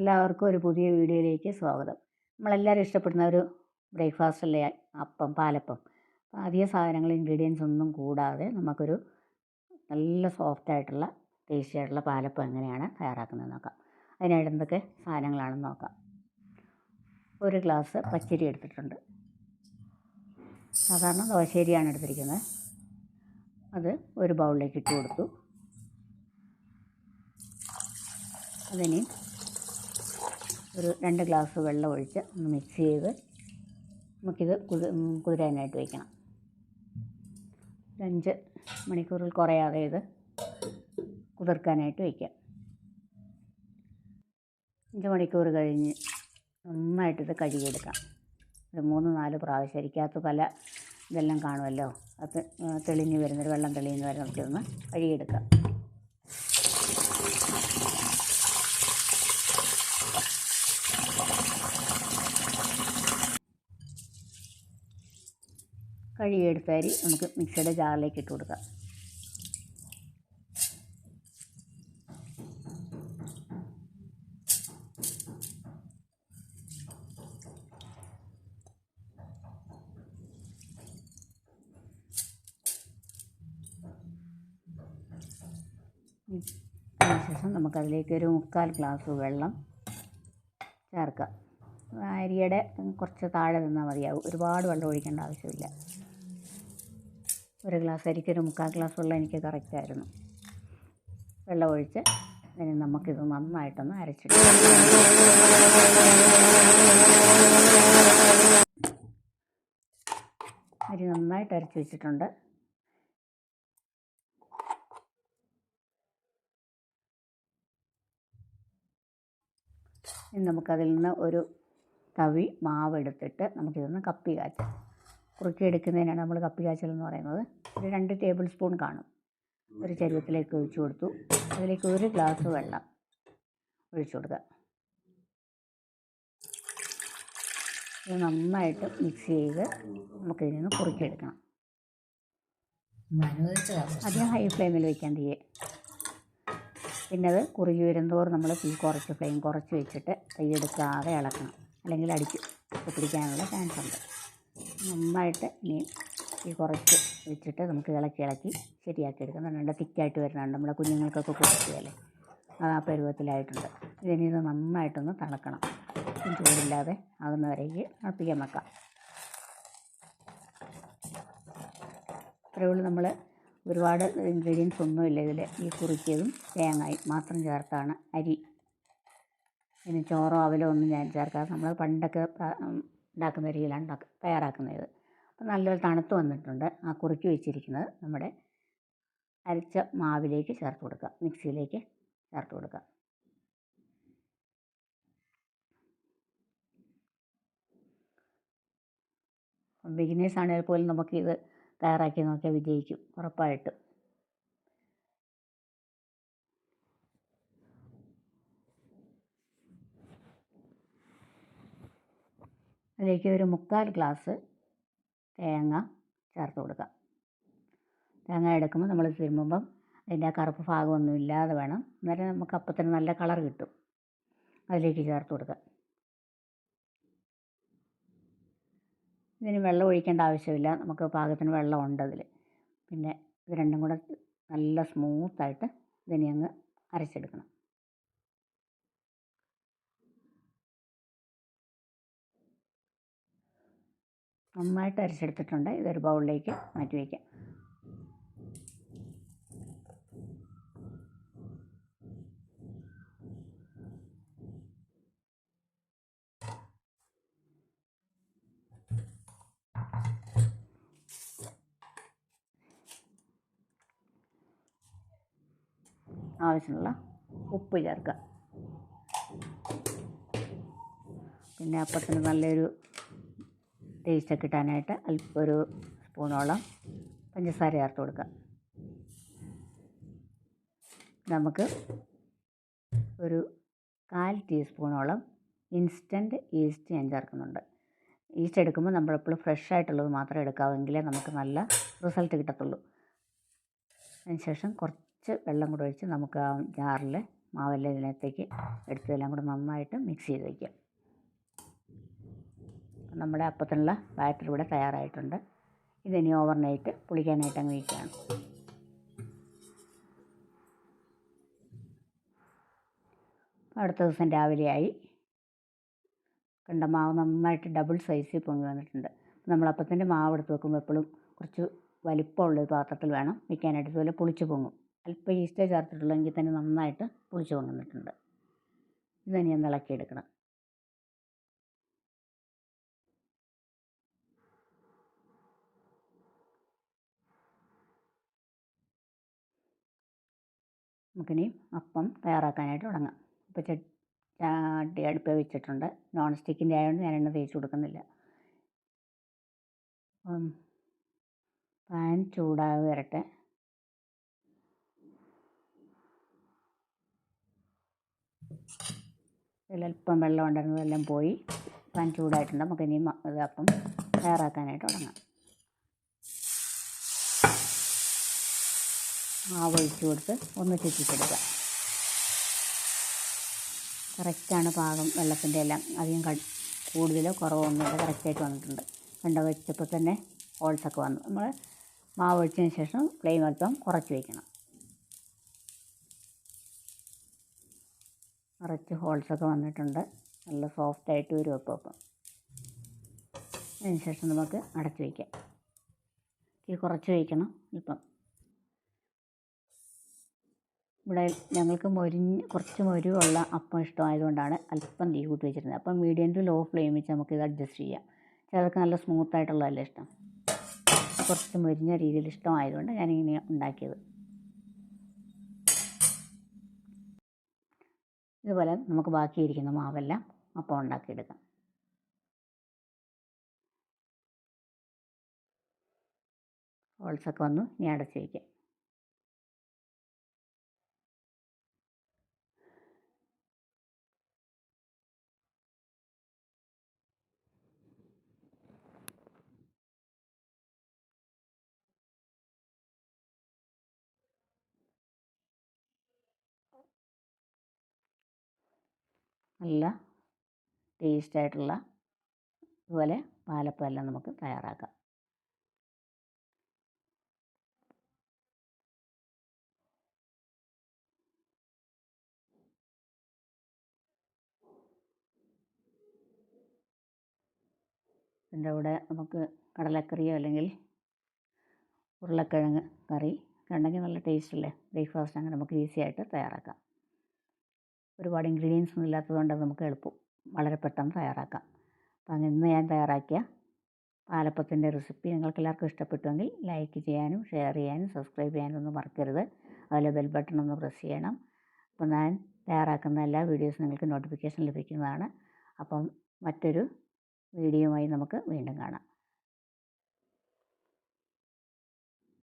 എല്ലാവർക്കും ഒരു പുതിയ വീഡിയോയിലേക്ക് സ്വാഗതം. നമ്മളെല്ലാവരും ഇഷ്ടപ്പെടുന്ന ഒരു ബ്രേക്ക്ഫാസ്റ്റ് അല്ലേ? അപ്പം പാലപ്പം. അധിക സാധനങ്ങൾ ഇൻഗ്രീഡിയൻസ് ഒന്നും കൂടാതെ നമുക്കൊരു നല്ല സോഫ്റ്റ് ആയിട്ടുള്ള ടേസ്റ്റി ആയിട്ടുള്ള പാലപ്പം എങ്ങനെയാണ് തയ്യാറാക്കുന്നത് നോക്കാം. അതിനായിട്ട് എന്തൊക്കെ സാധനങ്ങളാണെന്ന് നോക്കാം. ഒരു ഗ്ലാസ് പച്ചരി എടുത്തിട്ടുണ്ട്. സാധാരണ ദോശരിയാണ് എടുത്തിരിക്കുന്നത്. അത് ഒരു ബൗളിലേക്ക് ഇട്ട് കൊടുത്തു. അതിനി ഒരു രണ്ട് ഗ്ലാസ് വെള്ളം ഒഴിച്ച് ഒന്ന് മിക്സ് ചെയ്ത് നമുക്കിത് കുതി കുതിരാനായിട്ട് വയ്ക്കണം. അഞ്ച് മണിക്കൂറിൽ കുറയാതെ ഇത് കുതിർക്കാനായിട്ട് വയ്ക്കാം അഞ്ച് മണിക്കൂർ കഴിഞ്ഞ് നന്നായിട്ടിത് കഴുകിയെടുക്കാം. ഒരു മൂന്ന് നാല് പ്രാവശ്യം അരിക്കാത്ത പല ഇതെല്ലാം കാണുമല്ലോ? അത് തെളിഞ്ഞ് വരുന്നൊരു വെള്ളം തെളിയുന്ന വരെ നമുക്കിതൊന്ന് കഴുകിയെടുക്കാം. കഴുകിയെടുത്ത അരി നമുക്ക് മിക്സിയുടെ ജാറിലേക്ക് ഇട്ട് കൊടുക്കാം. അതിനുശേഷം നമുക്കതിലേക്ക് ഒരു മുക്കാൽ ഗ്ലാസ് വെള്ളം ചേർക്കാം. അരിയുടെ കുറച്ച് താഴെ നിന്നാൽ മതിയാവും. ഒരുപാട് വെള്ളം ഒഴിക്കേണ്ട ആവശ്യമില്ല. ഒരു ഗ്ലാസ് അരിക്ക് ഒരു മുക്കാൽ ഗ്ലാസ് വെള്ളം എനിക്ക് കറക്റ്റായിരുന്നു വെള്ളം ഒഴിച്ച് ഇനി നമുക്കിത് നന്നായിട്ടൊന്ന് അരച്ചിട്ട് അരി നന്നായിട്ട് അരച്ച് വെച്ചിട്ടുണ്ട്. ഇനി നമുക്കതിൽ നിന്ന് ഒരു തവി മാവ് എടുത്തിട്ട് നമുക്കിതൊന്ന് കപ്പി കാച്ചാം കുറുക്കി എടുക്കുന്നതിനാണ് നമ്മൾ കപ്പി കാച്ചൽ എന്ന് പറയുന്നത്. ഒരു രണ്ട് ടേബിൾ സ്പൂൺ കാണും. ഒരു ചരുവത്തിലേക്ക് ഒഴിച്ചു കൊടുത്തു. അതിലേക്ക് ഒരു ഗ്ലാസ് വെള്ളം ഒഴിച്ചു കൊടുക്കുക. ഇത് നന്നായിട്ട് മിക്സ് ചെയ്ത് നമുക്കിതിൽ നിന്ന് കുറുക്കിയെടുക്കണം. അധികം ഹൈ ഫ്ലെയിമിൽ വയ്ക്കാൻ തീയെ. പിന്നെ അത് കുറുകി വരുന്തോറും നമ്മൾ തീ കുറച്ച് ഫ്ലെയിം കുറച്ച് വെച്ചിട്ട് കൈ എടുക്കാതെ ഇളക്കണം. അല്ലെങ്കിൽ അടിച്ച് പിടിക്കാനുള്ള ചാൻസ് ഉണ്ട്. നന്നായിട്ട് ഇനി ഈ കുറച്ച് വെച്ചിട്ട് നമുക്ക് ഇളക്കി ഇളക്കി ശരിയാക്കി എടുക്കണം നല്ല തിക്കായിട്ട് വരുന്നുണ്ട് നമ്മുടെ കുഞ്ഞുങ്ങൾക്കൊക്കെ കൊടുക്കുകയല്ലേ അത് ആ പരുവത്തിലായിട്ടുണ്ട്. ഇതിനി ഇത് നന്നായിട്ടൊന്ന് തിളക്കണം. ചൂടില്ലാതെ ആകുന്നവരേക്ക് അടുപ്പിക്കാൻ വെക്കാം. അത്രയുള്ളൂ നമ്മൾ ഒരുപാട് ഇൻഗ്രീഡിയൻസ് ഒന്നുമില്ല ഇതിൽ ഈ കുറുക്കിയതും തേങ്ങയും മാത്രം ചേർത്താണ് അരി. പിന്നെ ചോറോ അവലോ ഒന്നും ഞാൻ ചേർക്കാതെ നമ്മൾ പണ്ടൊക്കെ ഉണ്ടാക്കുന്ന രീതിയിലാണ് ഉണ്ടാക്കുക തയ്യാറാക്കുന്നത്. അപ്പം നല്ലൊരു തണുത്ത് വന്നിട്ടുണ്ട്. ആ കുറുക്കി വെച്ചിരിക്കുന്നത് നമ്മുടെ അരച്ച മാവിലേക്ക് ചേർത്ത് കൊടുക്കുക. മിക്സിയിലേക്ക് ചേർത്ത് കൊടുക്കുക. ബിഗിനേഴ്സ് ആണെങ്കിൽ പോലും നമുക്കിത് തയ്യാറാക്കി നോക്കിയാൽ വിജയിക്കും. ഉറപ്പായിട്ടും. അതിലേക്ക് ഒരു മുക്കാൽ ഗ്ലാസ് തേങ്ങ ചേർത്ത് കൊടുക്കാം തേങ്ങ എടുക്കുമ്പോൾ നമ്മൾ തിരുമ്പുമ്പം അതിന്റെ ആ കറുപ്പ് ഭാഗമൊന്നും ഇല്ലാതെ വേണം. അന്നേരം നമുക്ക് അപ്പത്തിന് നല്ല കളർ കിട്ടും. അതിലേക്ക് ചേർത്ത് കൊടുക്കുക. ഇതിന് വെള്ളം ഒഴിക്കേണ്ട ആവശ്യമില്ല. നമുക്ക് പാകത്തിന് വെള്ളം ഉണ്ട് അതിൽ. പിന്നെ ഇത് രണ്ടും കൂടെ നല്ല സ്മൂത്തായിട്ട് ഇതിനെ അങ്ങ് അരച്ചെടുക്കണം. നന്നായിട്ട് അരച്ചെടുത്തിട്ടുണ്ട്. ഇതൊരു ബൗളിലേക്ക് മാറ്റി വയ്ക്കാം. ആവശ്യമുള്ള ഉപ്പ് ചേർക്കുക. പിന്നെ അപ്പത്തിന് നല്ലൊരു ടേസ്റ്റൊക്കെ കിട്ടാനായിട്ട് അല്പം ഒരു സ്പൂണോളം പഞ്ചസാര ചേർത്ത് കൊടുക്കുക. നമുക്ക് ഒരു കാൽ ടീസ്പൂണോളം ഇൻസ്റ്റന്റ് ഈസ്റ്റ് ഞാൻ ചേർക്കുന്നുണ്ട്. ഈസ്റ്റ് എടുക്കുമ്പോൾ നമ്മളെപ്പോഴും ഫ്രഷ് ആയിട്ടുള്ളത് മാത്രം എടുക്കാവെങ്കിലേ നമുക്ക് നല്ല റിസൾട്ട് കിട്ടത്തുള്ളൂ. അതിനുശേഷം കുറച്ച് വെള്ളം കൂടെ ഒഴിച്ച് നമുക്ക് ആ ജാറിൽ മാവെല്ലാം ഇതിനകത്തേക്ക് എടുത്തതെല്ലാം കൂടെ നന്നായിട്ട് മിക്സ് ചെയ്ത് വയ്ക്കുക നമ്മുടെ അപ്പത്തിനുള്ള ബാറ്റർ ഇവിടെ തയ്യാറായിട്ടുണ്ട്. ഇതിനി ഓവർ നൈറ്റ് പുളിക്കാനായിട്ട് അങ്ങ് വയ്ക്കുകയാണ്. അടുത്ത ദിവസം രാവിലെയായി കണ്ട മാവ് നന്നായിട്ട് ഡബിൾ സൈസിൽ പൊങ്ങി വന്നിട്ടുണ്ട്. നമ്മൾ അപ്പത്തിന്റെ മാവ് എടുത്ത് വെക്കുമ്പോൾ എപ്പോഴും കുറച്ച് വലിപ്പമുള്ള ഒരു പാത്രത്തിൽ വേണം വയ്ക്കാനായിട്ട്. ഇതുപോലെ പുളിച്ച് പൊങ്ങും. അല്പം ഈസ്റ്റേ ചേർത്തിട്ടുള്ളെങ്കിൽ തന്നെ നന്നായിട്ട് പുളിച്ച് പൊങ്ങുന്നിട്ടുണ്ട്. ഇത് ഇനി ഒന്ന് ഇളക്കിയെടുക്കണം. നമുക്കിനി അപ്പം തയ്യാറാക്കാനായിട്ട് തുടങ്ങാം. അപ്പോൾ ചട്ടി അടുപ്പ് വെച്ചിട്ടുണ്ട്. നോൺ സ്റ്റിക്കിന്റെ ആയതുകൊണ്ട് ഞാൻ എണ്ണ തേച്ച് കൊടുക്കുന്നില്ല. പാൻ ചൂടായി വരട്ടെ ഇതിലൽപ്പം വെള്ളം ഉണ്ടായിരുന്നതെല്ലാം പോയി. പാൻ ചൂടായിട്ടുണ്ട്. നമുക്കിനി അപ്പം തയ്യാറാക്കാനായിട്ട് തുടങ്ങാം. മാവ് ഒഴിച്ച് കൊടുത്ത് ഒന്ന് ചുറ്റിച്ചെടുക്കുക. കറക്റ്റാണ് പാകം വെള്ളത്തിന്റെ എല്ലാം. അധികം കൂടുതലോ കുറവോ ഒന്നുമില്ല. കറക്റ്റായിട്ട് വന്നിട്ടുണ്ട്. കണ്ട വെച്ചപ്പോൾ തന്നെ ഹോൾസൊക്കെ വന്നു. നമ്മൾ മാവ് ഒഴിച്ചതിന് ശേഷം ഫ്ലെയിം അല്പം കുറച്ച് വയ്ക്കണം നിറച്ച് ഹോൾസൊക്കെ വന്നിട്ടുണ്ട്. നല്ല സോഫ്റ്റായിട്ട് വരും അപ്പോൾ അപ്പം. അതിന് ശേഷം നമുക്ക് അടച്ച് വയ്ക്കാം. ഇത് കുറച്ച് വയ്ക്കണം ഇപ്പം. ഇവിടെ ഞങ്ങൾക്ക് മൊരിഞ്ഞ് കുറച്ച് മൊരുവുള്ള അപ്പം ഇഷ്ടമായതുകൊണ്ടാണ് അല്പം തീ കൂട്ടി വെച്ചിരുന്നത്. അപ്പം മീഡിയം ടു ലോ ഫ്ലെയിം വെച്ച് നമുക്ക് ഇത് അഡ്ജസ്റ്റ് ചെയ്യാം. ചിലർക്ക് നല്ല സ്മൂത്ത് ആയിട്ടുള്ളതല്ലേ ഇഷ്ടം? കുറച്ച് മൊരിഞ്ഞ രീതിയിൽ ഇഷ്ടമായതുകൊണ്ട് ഞാനിങ്ങനെ ഉണ്ടാക്കിയത്. ഇതുപോലെ നമുക്ക് ബാക്കിയിരിക്കുന്ന മാവെല്ലാം അപ്പം ഉണ്ടാക്കിയെടുക്കാം. ഹോൾസൊക്കെ വന്നു. ഇനി അടച്ച് വയ്ക്കാം നല്ല ടേസ്റ്റായിട്ടുള്ള ഇതുപോലെ പാലപ്പം എല്ലാം നമുക്ക് തയ്യാറാക്കാം. ഇതിന്റെ കൂടെ നമുക്ക് കടലക്കറിയോ അല്ലെങ്കിൽ ഉരുളക്കിഴങ്ങ് കറി ഉണ്ടെങ്കിൽ നല്ല ടേസ്റ്റ് അല്ലേ? ബ്രേക്ക്ഫാസ്റ്റ് അങ്ങനെ നമുക്ക് ഈസി ആയിട്ട് തയ്യാറാക്കാം. ഒരുപാട് ഇൻഗ്രീഡിയൻസ് ഒന്നും ഇല്ലാത്തതുകൊണ്ട് നമുക്ക് എളുപ്പം വളരെ പെട്ടെന്ന് തയ്യാറാക്കാം. അപ്പോൾ അങ്ങനെ ഇന്ന് ഞാൻ തയ്യാറാക്കിയ പാലപ്പത്തിന്റെ റെസിപ്പി നിങ്ങൾക്ക് എല്ലാവർക്കും ഇഷ്ടപ്പെട്ടുവെങ്കിൽ ലൈക്ക് ചെയ്യാനും ഷെയർ ചെയ്യാനും സബ്സ്ക്രൈബ് ചെയ്യാനും ഒന്നും മറക്കരുത്. അതുപോലെ ബെൽ ബട്ടൺ ഒന്ന് പ്രസ് ചെയ്യണം. അപ്പോൾ ഞാൻ തയ്യാറാക്കുന്ന എല്ലാ വീഡിയോസും നിങ്ങൾക്ക് നോട്ടിഫിക്കേഷൻ ലഭിക്കുന്നതാണ്. അപ്പം മറ്റൊരു വീഡിയോയുമായി നമുക്ക് വീണ്ടും കാണാം.